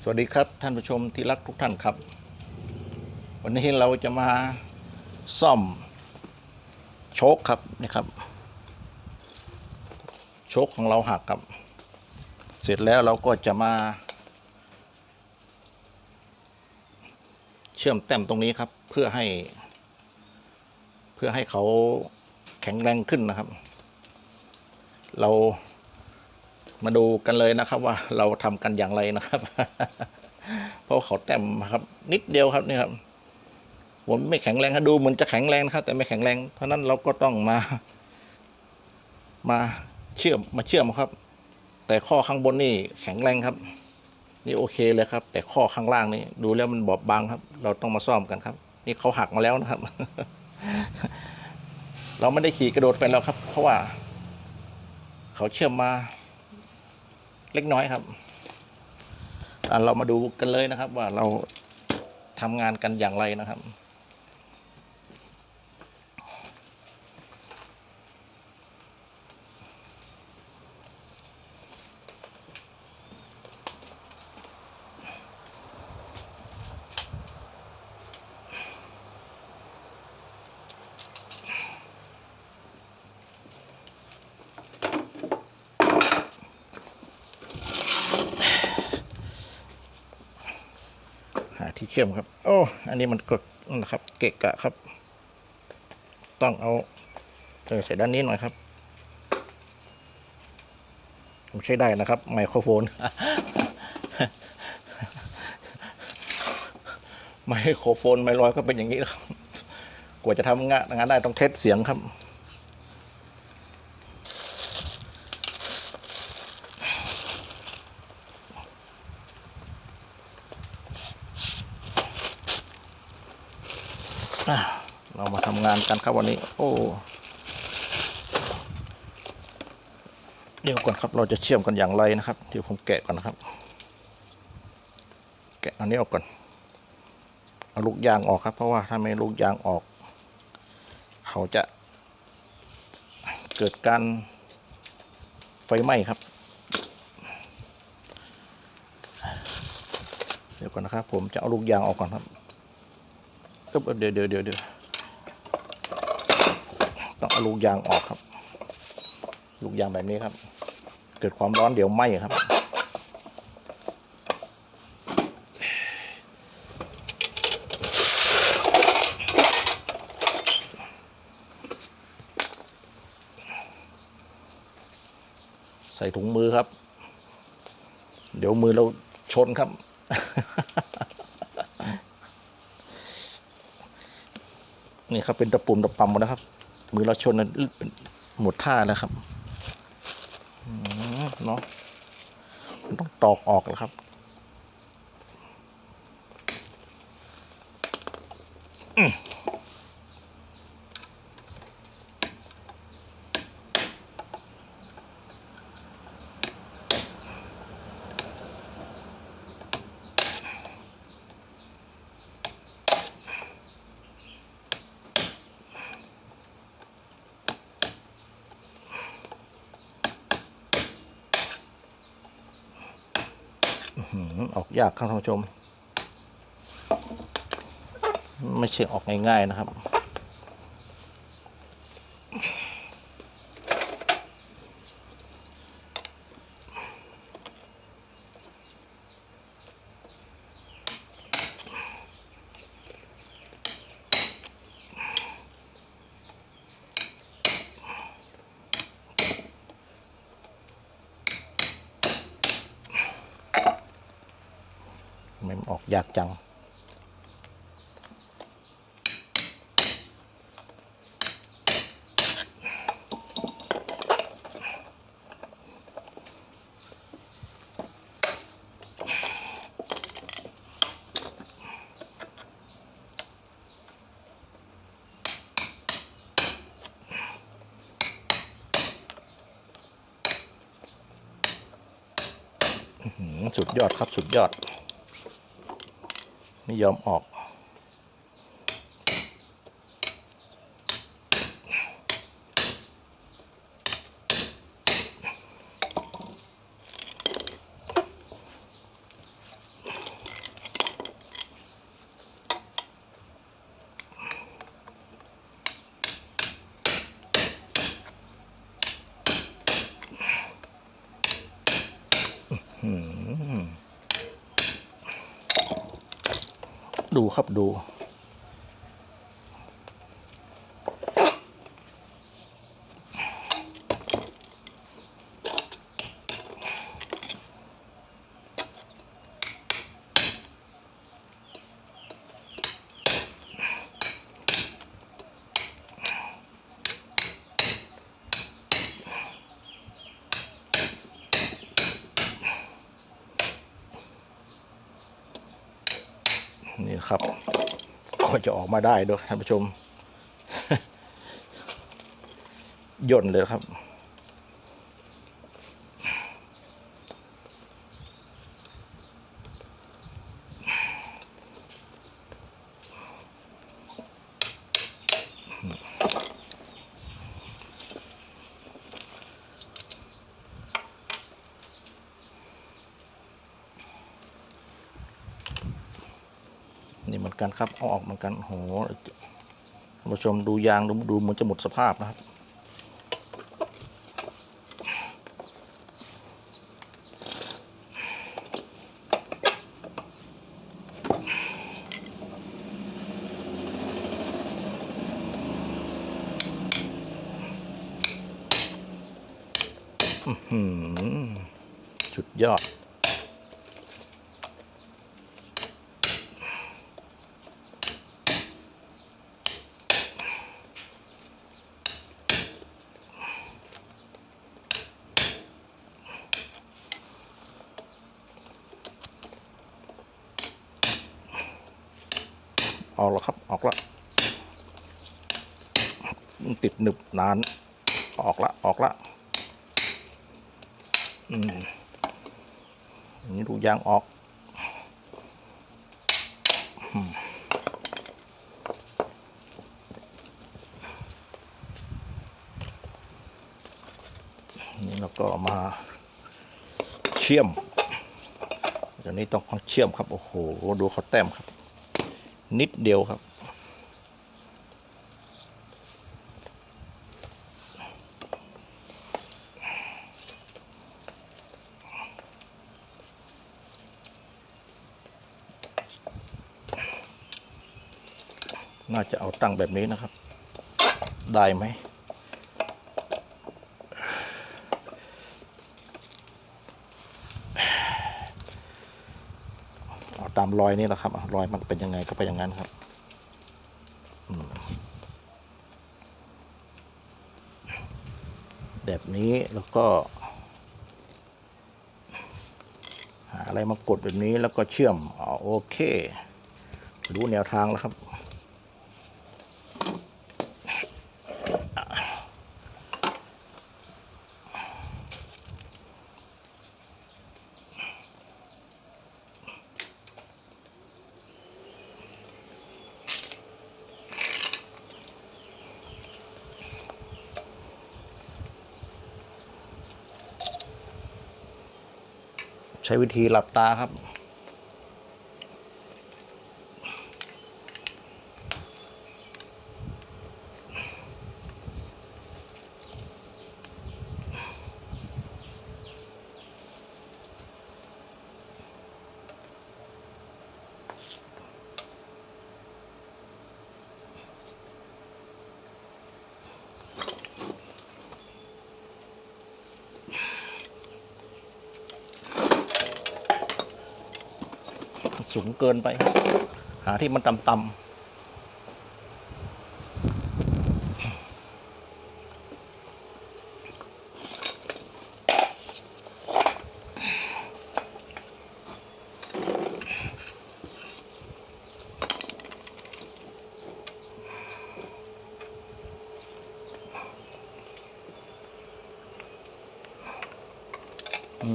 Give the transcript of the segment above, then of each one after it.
สวัสดีครับท่านผู้ชมที่รักทุกท่านครับ วันนี้เราจะมาซ่อมโชคครับนี่ครับ โชคของเราหักครับ เสร็จแล้วเราก็จะมา เชื่อมแต้มตรงนี้ครับ เพื่อให้ เพื่อให้เขาแข็งแรงขึ้นนะครับ เรา มาดูกันเลยนะครับว่าเราทำกันอย่างไรนะครับ เพราะเขาแต้มครับ นิดเดียวครับนี่ครับผมไม่แข็งแรงครับดูเหมือนจะแข็งแรงนะครับ แต่ไม่แข็งแรงเพราะนั้นเราก็ต้องมา มาเชื่อมมาเชื่อมครับ แต่ข้อข้างบนนี่แข็งแรงครับ นี่โอเคเลยครับ แต่ข้อข้างล่างนี่ดูแล้วมันบอบบางครับ เราต้องมาซ่อมกันครับ นี่เขาหักมาแล้วนะครับ เราไม่ได้ขี่กระโดดไปแล้วครับ เพราะว่า เขาเชื่อมมา เล็กน้อยครับอะเรามาดูกันเลยนะครับว่าเราทำงานกันอย่างไรนะครับ เชื่อมครับ โอ้ อันนี้มันกดนะครับ เกะกะครับ ต้องเอาเออใส่ด้านนี้หน่อยครับผมใช้ได้นะครับ ไมโครโฟน ไมโครโฟน ไม่ลอยก็เป็นอย่างนี้ครับ กว่าจะทำงานงานได้ต้องเทสเสียงครับ อะเรามาทำงาน กันครับวันนี้ โอ้เดี๋ยวก่อนครับเราจะเชื่อมกันอย่างไรนะครับเดี๋ยวผมแกะก่อนนะครับ แกะอันนี้ออกก่อนเอาลูกยางออกครับ เพราะว่าถ้าไม่ลูกยางออก เขาจะ เกิดการไฟไหม้ครับ เดี๋ยวก่อนนะครับ ผมจะเอาลูกยางออกก่อนครับเดี๋ยวเดี๋ยวเดี๋ยวเดี๋ยว เอาลูกยางออกครับ ลูกยางแบบนี้ครับ เกิดความร้อนเดี๋ยวไหม้ครับ ใส่ถุงมือครับ เดี๋ยวมือเราชนครับนี่ครับเป็นตะปุ่มตะปำหมดนะครับ มือเราชนนั้นเป็นหมดท่าแล้วครับเนาะมันต้องตอกออกแล้วครับอืมออก ยากครับท่านผู้ชม ไม่ใช่ออกง่ายๆนะครับ ยากจัง สุดยอดครับ สุดยอด ไม่ยอมออก อ อ ดูครับดู ครับ ก็จะออกมาได้ด้วยท่านผู้ชม ย่นเลยครับ มือนกันครับเอาออกเหมือนกันโหท่านผู้ชมดูยางดูดูเหมันจะหมดสภาพนะครับสุดยอด ออกแล้วครับ ออกแล้วติดห นึบนาน ออกละ ออกละ อืมอันนี้ดูยางออกอืมนี่เราก็มาเชื่อมเดี๋ยวนี้ต้องเชื่อมครับ โอ้โห ดูเขาแต้มครับ นิดเดียวครับ น่าจะเอาตั้งแบบนี้นะครับ ได้ไหม เอาตามรอยนี่แหละครับรอยมันเป็นยังไงก็ไปอย่างนั้นครับแบบนี้แล้วก็ หาอะไรมากดแบบนี้แล้วก็เชื่อมอ๋อโอเค รู้แนวทางแล้วครับ ใช้วิธีหลับตาครับ สูงเกินไป หาที่มันต่ำๆ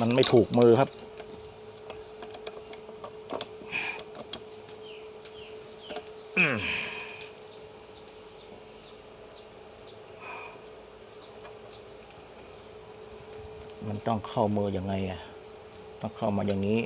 มันไม่ถูกมือครับ มันต้องเข้ามืออยังไงอะต้องเข้ามาอย่างนี้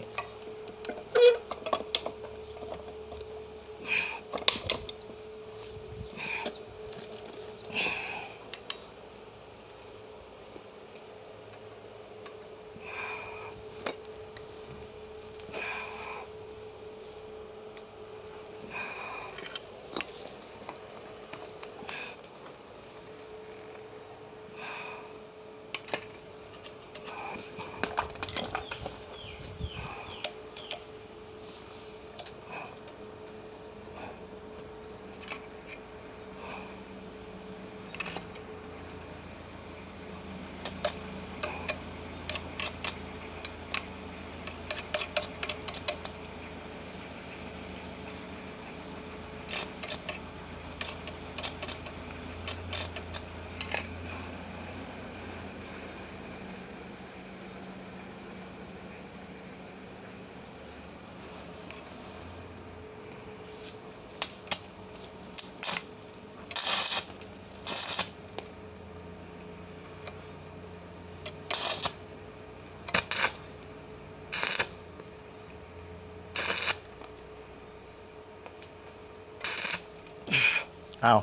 อ้าว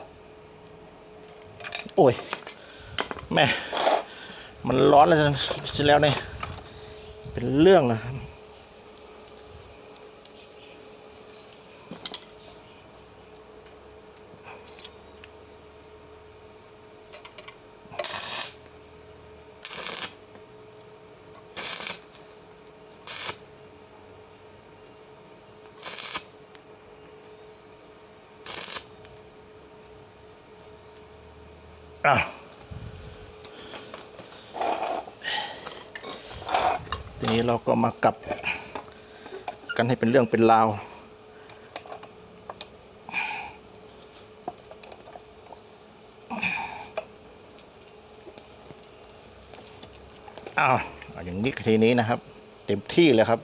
โอ้ย แม่ มันร้อนแล้วเสร็จแล้วเนี่ย เป็นเรื่องนะครับ อ้าวทีนี้เราก็มากลับกันให้เป็นเรื่องเป็นราว อ้าวอย่างนี้ทีนี้นะครับ เต็มที่เลยครับ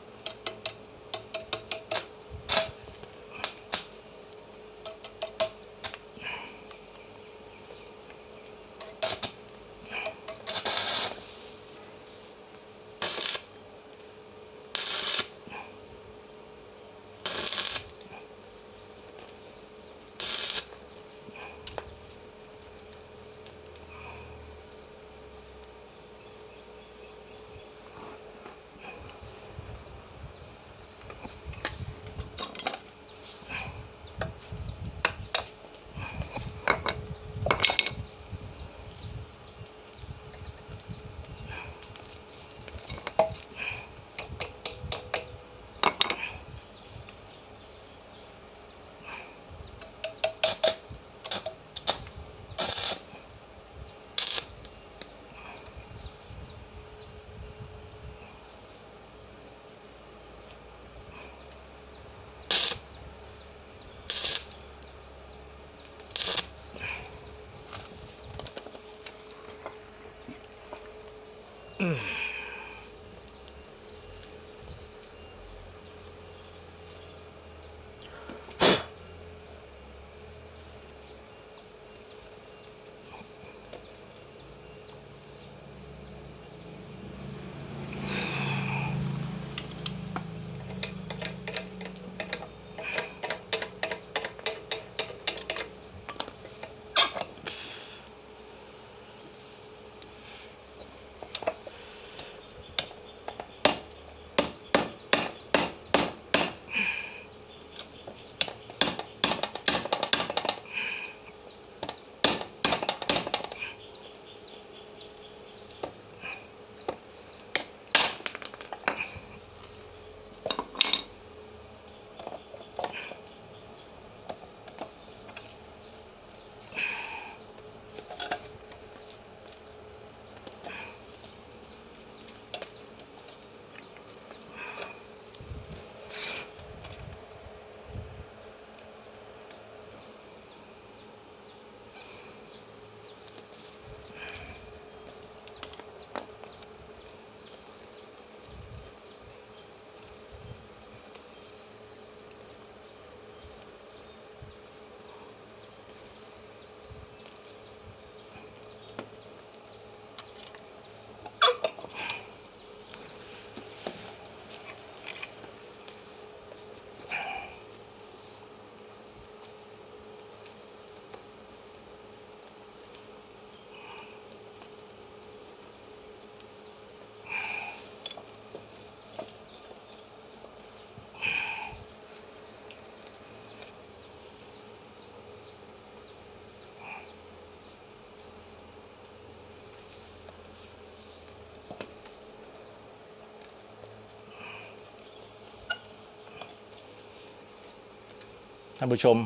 ท่านผู้ชม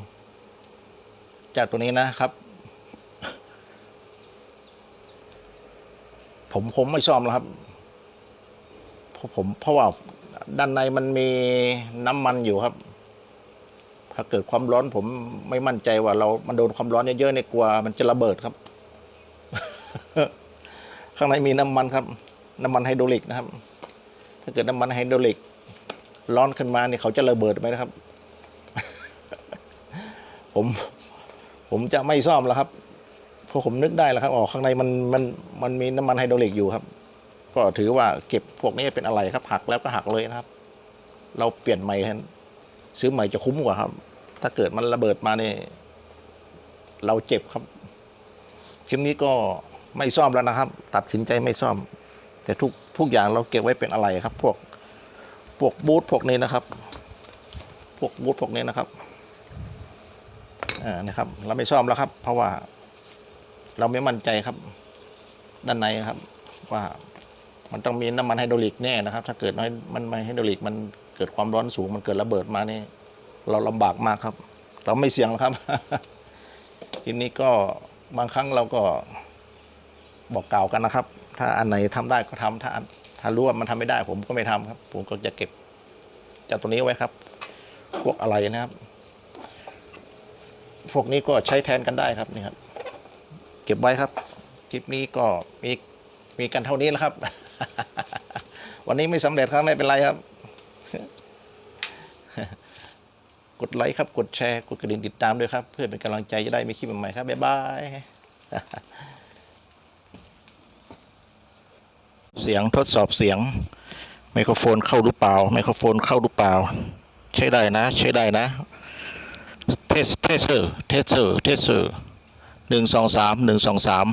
จากตัวนี้นะครับ ผมผมไม่ชอบแล้วครับเพราะผมเพราะว่าด้านในมันมีน้ำมันอยู่ครับ ถ้าเกิดความร้อนผมไม่มั่นใจว่าเรา มันโดนความร้อนเยอะๆเนี่ยกลัวมันจะระเบิดครับ ข้างในมีน้ำมันครับ น้ำมันไฮโดรลิกนะครับ ถ้าเกิดน้ำมันไฮโดรลิก ร้อนขึ้นมาเนี่ยเขาจะระเบิดไหมนะครับ ผม ผมจะไม่ซ่อมแล้วครับเพราะผมนึกได้แล้วครับอ๋อข้างในมันมันมันมีน้ำมันไฮโดรลิกอยู่ครับ ก็ถือว่าเก็บพวกนี้เป็นอะไรครับ หักแล้วก็หักเลยนะครับ เราเปลี่ยนใหม่ฮะซื้อใหม่จะคุ้มกว่าครับ ถ้าเกิดมันระเบิดมาเนี่ยเราเจ็บครับคลิปนี้ก็ไม่ซ่อมแล้วนะครับ ตัดสินใจไม่ซ่อม แต่ทุกทุกอย่างเราเก็บไว้เป็นอะไรครับ พวกพวกบูทพวกนี้นะครับ พวกบูทพวกนี้นะครับ นะครับ เราไม่ซ่อมแล้วครับ เพราะว่าเราไม่มั่นใจครับ ด้านในครับ ว่ามันต้องมีน้ำมันไฮดรอลิกแน่นะครับ ถ้าเกิดน้อยมันไม่ไฮดรอลิกมันเกิดความร้อนสูง มันเกิดระเบิดมานี่เราลำบากมากครับ เราไม่เสี่ยงหรอกครับ ทีนี้ก็บางครั้งเราก็บอกกล่าวกันนะครับ ถ้าอันไหนทำได้ก็ทำถ้าถ้ารู้ว่ามันทำไม่ได้ ผมก็ไม่ทำครับ ผมก็จะเก็บจากตัวนี้ไว้ครับ พวกอะไรนะครับ พวกนี้ก็ใช้แทนกันได้ครับนี่ครับ เก็บไว้ครับ คลิปนี้ก็มีมีกันเท่านี้แล้วครับ วันนี้ไม่สำเร็จครับไม่เป็นไรครับ กดไลค์ครับ กดแชร์ กดกระดิ่งติดตามด้วยครับ เพื่อเป็นกำลังใจจะได้มีคลิปใหม่ๆครับ บ๊ายบายเสียงทดสอบเสียง ไมโครโฟนเข้าหรือเปล่า ไมโครโฟนเข้าหรือเปล่า ใช้ได้นะ ใช้ได้นะ เทสเทสเซอร์เทสเซอร์เทสเซอร์หนึ่งสองสามหนึ่งสองสาม